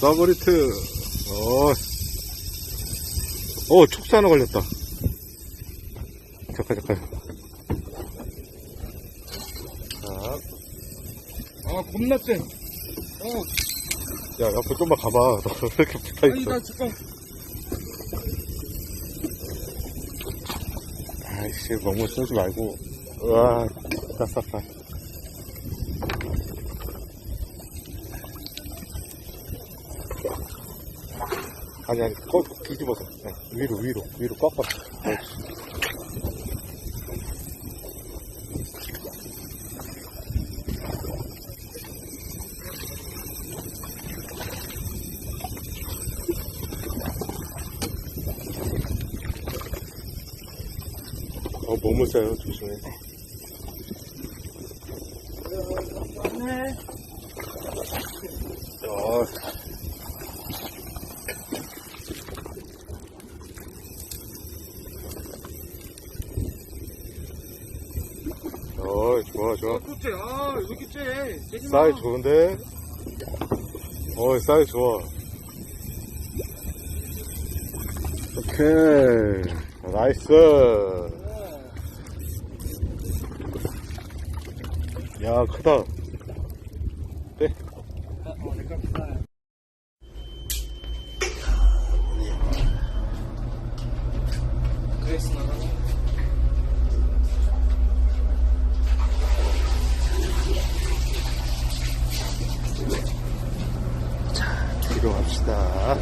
서브리트. 어. 어, 촉수 하나 걸렸다. 잠깐, 잠깐. 자, 아 겁나 쎄. 어 야, 옆에 좀만 가봐. 너 왜 이렇게 아니 붙어있어? 나 잠깐. 아이씨, 너무 쏘지 말고. 우와, 쌌쌌쌌. 아니, 아니, 꺾, 뒤집어서. 응, 위로, 위로, 위로. 그렇지. 어, 몸을 써요, 조심해. 네. 어, 어, 좋아, 좋아. 또 쎄. 아왜 이렇게 마. 사이 좋은데? 어, 사이 좋아. 오케이. 나이스. 야, 크다. 네. 어, 비싸. 뒤로 갑시다.